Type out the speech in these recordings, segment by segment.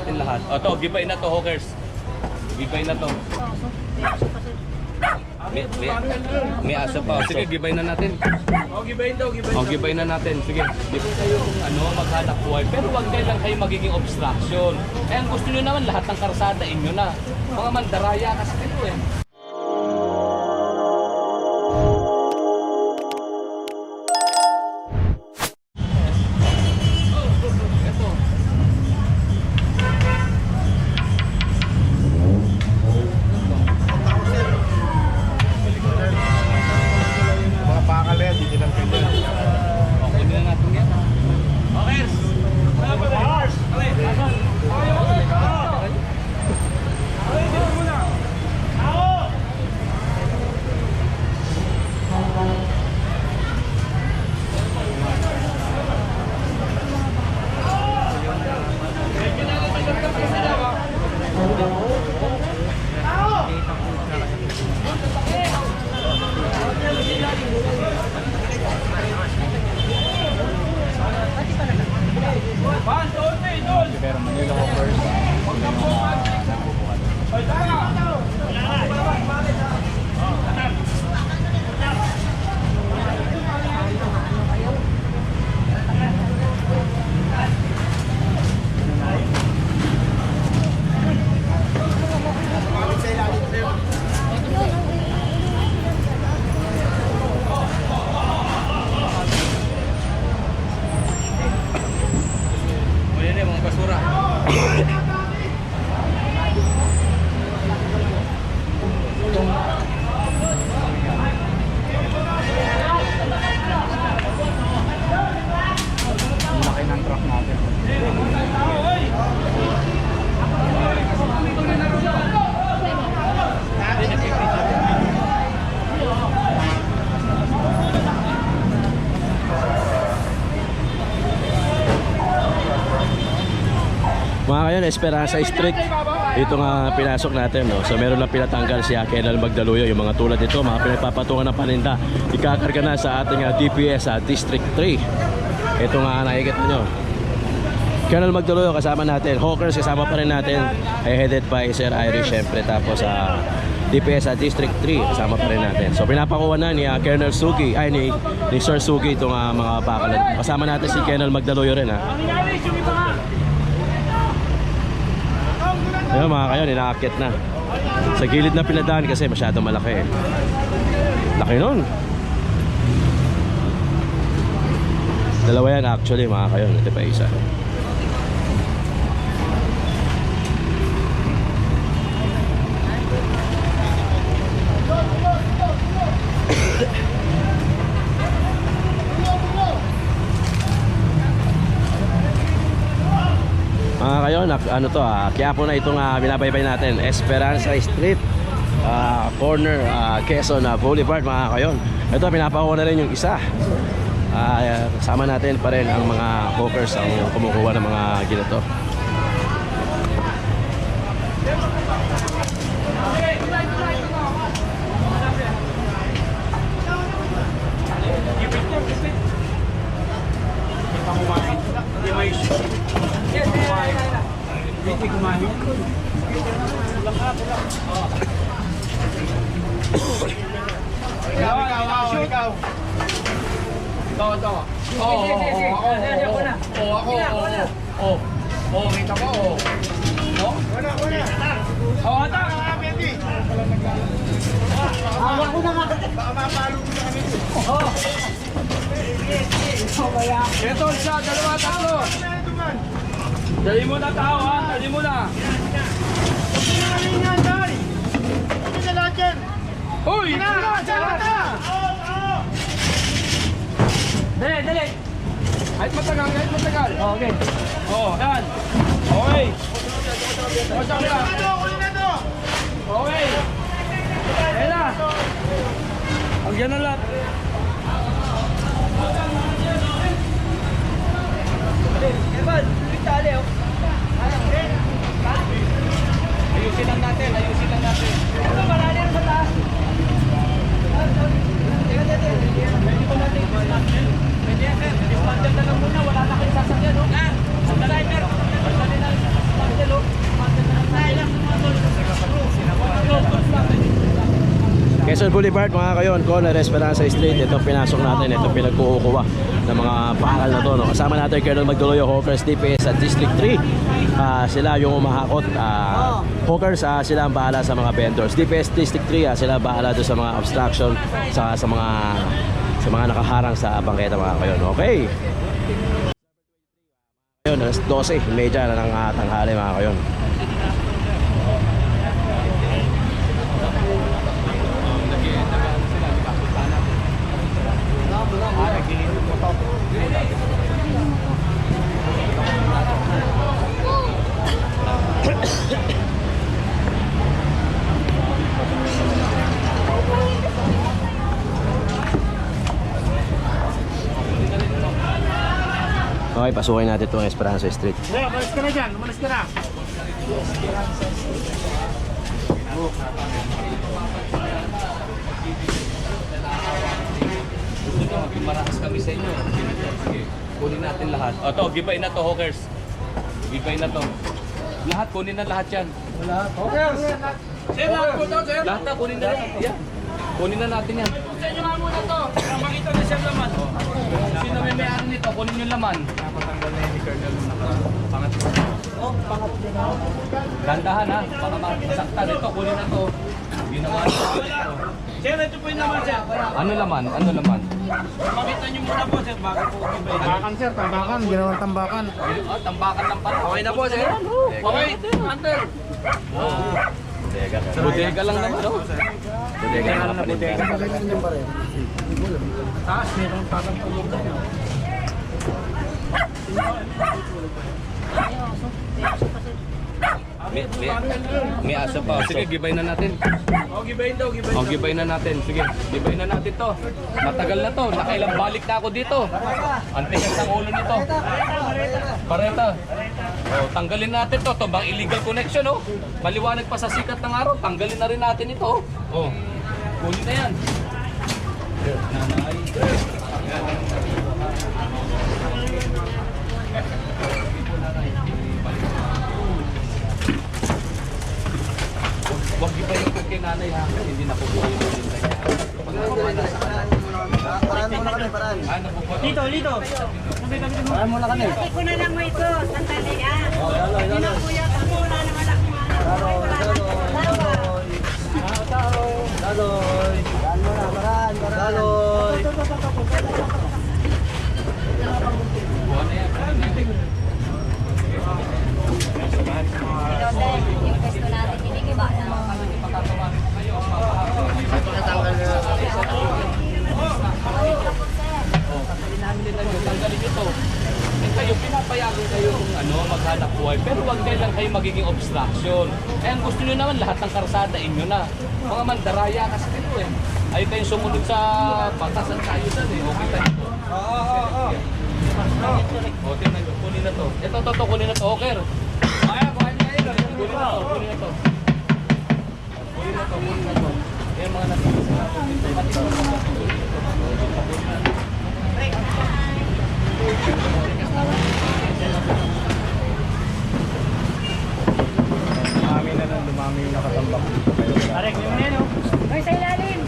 natin lahat. O to, gibay na to, hawkers. Gibay na to. May, may, may aso pa. Sige, gibay na natin. O, gibayin daw, gibayin. O, gibay na natin. Sige. Gibay kayo ano, maghanap buhay. Pero wag kayo lang kayo magiging obstruction. Eh, ang gusto nyo naman, lahat ng karsada inyo na. Mga mandaraya kasi dito eh. Mga kayon, Esperanza Street. Ito nga pinasok natin. No? So meron lang pinatanggal si Kenal Magdaluyo. Yung mga tulad nito, mga pinagpapatungan ng paninda. Ikakarga na sa ating ah, DPS sa District 3. Ito nga nakikita nyo. Colonel Magdaluyo kasama natin. Hawkers kasama pa rin natin. Ay headed by Sir Irish syempre. Tapos sa DPS sa District 3 kasama pa rin natin. So pinapakuha na ni ah, Colonel Sugi, ay ni, ni Sir Sugi itong ah, mga bakalan. Kasama natin si Colonel Magdaluyo rin ha. Ayun mga kayo, ninakakit na. Sa gilid na pinadaan kasi masyadong malaki. Laki nun. Dalawa yan actually mga kayo. Ito pa isa. Mga kayo, nak, ano to ah, kaya po na itong ah, binabaybay natin, Esperanza Street, ah, corner, ah, Quezon ah, Boulevard mga kayo. Ito, pinapakuha na rin yung isa. Ah, kasama natin pa rin ang mga hawkers ang kumukuha ng mga ginito. Ikaw, ikaw, ikaw. Ito, ito. Oo, oo, oo, oo, oo, oo, ako, oo, oo. Oo, kita ko, oo. Oo? Wala, wala. Oo, ata. Kami. Ito, isa, dalawa, tatlo. Dali mo na tao, ha? Dali mo na. Hoy! Dali, dali. Kahit matagal, kahit matagal. Okay. Oo, yan. Okay. Masang lang. Okay. Ayan na. Ang yan na lahat. Ayusin lang natin, ayusin lang natin. Ano, marali rin sa taas. Pwede ba natin na lang muna. Wala na kayong sasakyan, no? Ah, sa driver. Sandali na, dismantle, oh. Quezon Boulevard mga kayon, corner Esperanza Street. Ito pinasok natin, ito pinagkukuha ng mga pakal na to. No? Kasama natin Colonel Magdaloyo, Hawkers DPS at District 3. Ah, sila yung umahakot. Ah, Hawkers, ah, sila ang bahala sa mga vendors. DPS District 3, ah, sila bahala doon sa mga obstruction, sa, sa mga sa mga nakaharang sa bangketa mga kayon. Okay. Ngayon, alas 12, medya na ng ah, tanghali mga kayon. Okay, pasukin natin itong Esperanza Street. Hey, umalis ka na dyan. Umalis ka na. Marahas kami sa inyo. Kunin natin lahat. O to, gibay na to, Hawkers. Gibay na to. Lahat, kunin na lahat yan. Hawkers! Sir, lahat po to, sir. Lahat na, kunin na yan. Yan. Kunin na natin yan. Sa inyo nga muna to. Para makita na siya naman. Sino may may-ari nito? Kunin yung laman. Napatanggal na yun ni Colonel nung nakapangat. Dandahan ha, baka masaktan. Ito, kunin na to. Ginawa na ito. Sir, ito po yung naman, sir. Ano laman? Ano laman? Makita niyo muna po, sir, bago po ibay. Tambakan, sir. Tambakan. Ginawang tambakan. Oh, tambakan lang pala. Okay na po, sir. Okay, Hunter. Bodega lang naman, no? Bodega na paninda. Taas, meron parang tulog na yun. May, may, may aso pa. Sige, gibay na natin. O, gibayin daw, gibayin. O, gibay na natin. Sige, gibay na natin to. Matagal na to. Nakailang balik na ako dito. Ang tigas ng ulo nito. Pareta. O, tanggalin natin to. To bang illegal connection, oh. Maliwanag pa sa sikat ng araw. Tanggalin na rin natin ito. Oh. Kunin na yan. Nanay. Huwag kay nanay ha. Hindi na po po yung hintay. Pag nakuha na sa Ah, napupo. Dito, dito. Paraan muna kami. Ko na lang mo ito, sandali ah. Hindi na kuya, ako wala naman ako ano. Wala naman Daloy. Daloy. Paraan, paraan. Daloy. Buwan na yan. kunin natin. Yung pwesto natin, ginigiba na. Patatawarin ko kayo. Mapahapon. Tanggalin nyo, tanggalin nyo to. Eh kayo, pinapayagan kayo kung maghanap buhay. Pero huwag kayo lang kayo magiging obstruction. Eh, ang gusto nyo naman, lahat ng karsada inyo na. Mga mandaraya kasi kayo eh. Ayaw kayong sumunod sa batas at sayusan eh. Okay tayo. Oo, oo, oo. O, tingnan nyo, kunin na to. Ito, to, to, kunin na to. Okay. Kaya, kuhain niya yun. Kunin na to, kunin na to. Kunin na to, kunin na to. Yung mga nasa ko na Dumami na lang, dumami yung nakatambak dito. Arek, yung neno. Hoy, sa ilalim.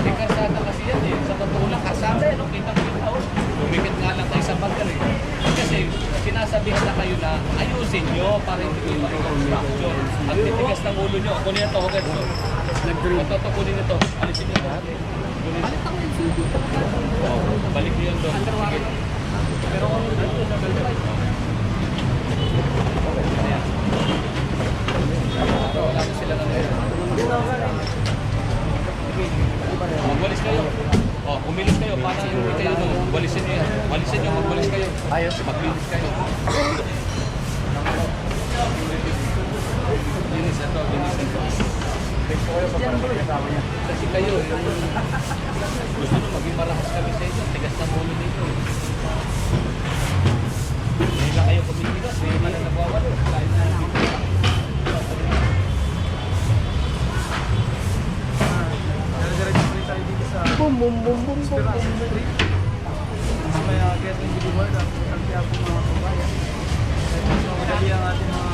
May karsada kasi yan eh. Sa totoo lang, karsada eh. No? Kita-kita oh. Lumikit nga lang kayo sa bagar eh. Kasi sinasabihan na kayo na nyo para hindi kayo mag-obstruction. Ang titigas ng ulo nyo. Kunin na to, okay? So, Ito, to, kunin nito. Alisin nyo to. Kunin nito. Oh, balik nyo yan doon. Pero kung ano na sila ng Magwalis kayo. Oh, umilis kayo para hindi kayo ano, walisin niyo yan. Walisin niyo, magwalis kayo. Ayos. Maglinis kayo. Linis ito, linis ito. Kasi kayo, yung gusto nyo maging marahas kami sa inyo, tigas na ulo dito. Hindi lang kayo kumitigas, may iba na nagwawalo. Kahit na sa... Boom, boom, boom, boom, boom, boom. Sa may uh, getting boulevard at pagkakya po mga kabayan. Kaya mas mamadali ang ating mga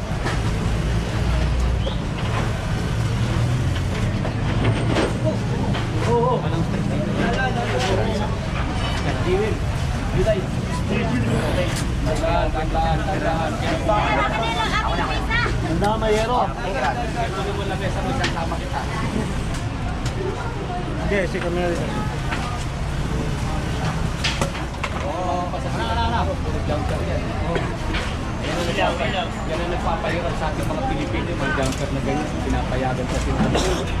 kasi kami na dito. Oo, pasasya. Ano, ano, ano? Jumper yan. Yan ang nagpapahiran sa ating mga Pilipino. Mga jumper na ganyan, pinapayagan sa sinabi.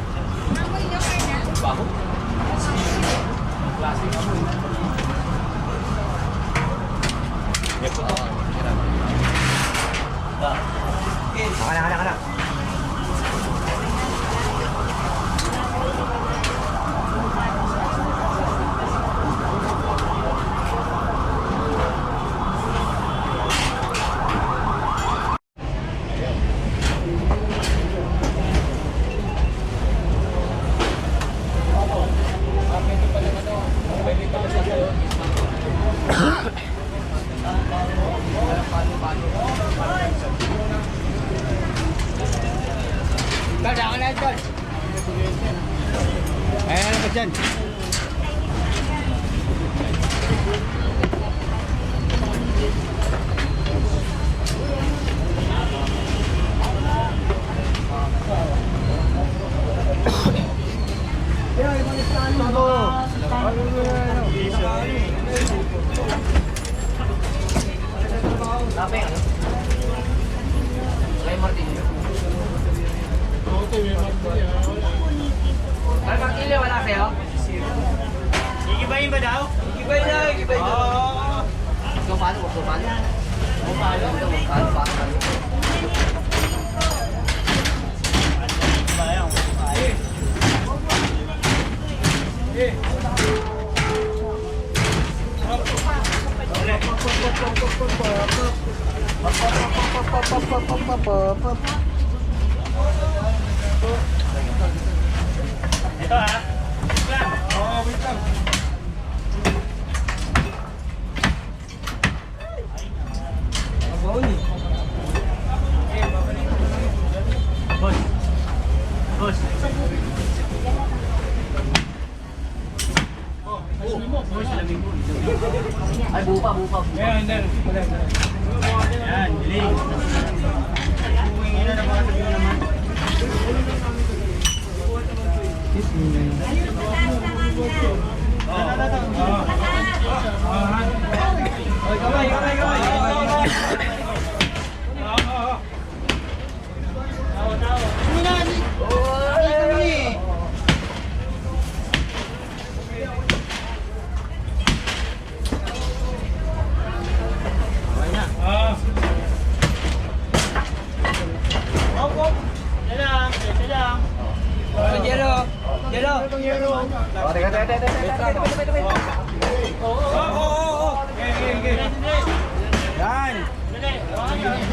Queen vào đâu? Chị Queen ơi, chị Queen. Ờ. Cô bán một cô bán. Cô bán một cô bán bán. Phải không? Phải. Đi. Đi. Excuse me. Yellow. Yellow. Teka, teka, teka, teka. Oo, oo, oo. Okay, okay, okay. Yan. Yan.